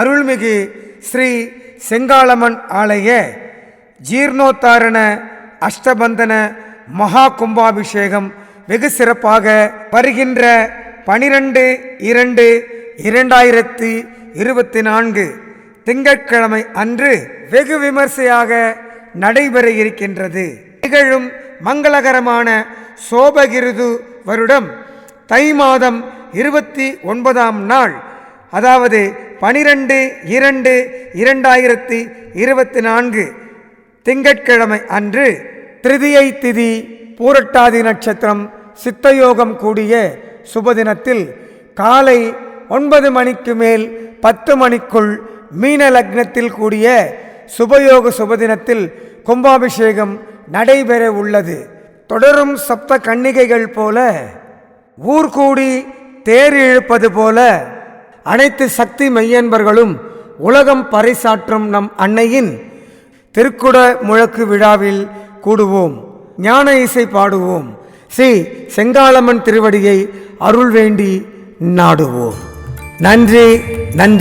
அருள்மிகு ஸ்ரீ செங்காளம்மன் ஆலய ஜீர்ணோத்தாரண அஷ்டபந்தன மகா கும்பாபிஷேகம் வெகு சிறப்பாக வருகின்ற பனிரெண்டு இரண்டு இரண்டாயிரத்தி இருபத்தி நான்கு திங்கட்கிழமை அன்று வெகு விமர்சையாக நடைபெற இருக்கின்றது. நிகழும் மங்களகரமான சோபகிருது வருடம் தை மாதம் இருபத்தி ஒன்பதாம் நாள். அதாவது பனிரெண்டு இரண்டு இரண்டாயிரத்தி இருபத்தி நான்கு திங்கட்கிழமை அன்று திருதியை திதி பூரட்டாதி நட்சத்திரம் சித்தயோகம் கூடிய சுபதினத்தில் காலை ஒன்பது மணிக்கு மேல் பத்து மணிக்குள் மீன லக்னத்தில் கூடிய சுபயோக சுபதினத்தில் கும்பாபிஷேகம் நடைபெற உள்ளது. தொடரும் சப்த கன்னிகைகள் போல ஊர்கூடி தேர் இழுப்பது போல அனைத்து சக்தி மையன்பர்களும் உலகம் பறைசாற்றும் நம் அன்னையின் திருக்குட முழக்கு விழாவில் கூடுவோம். ஞான இசை பாடுவோம். ஸ்ரீ செங்காளம்மன் திருவடியை அருள் வேண்டி நாடுவோம். நன்றி நன்றி.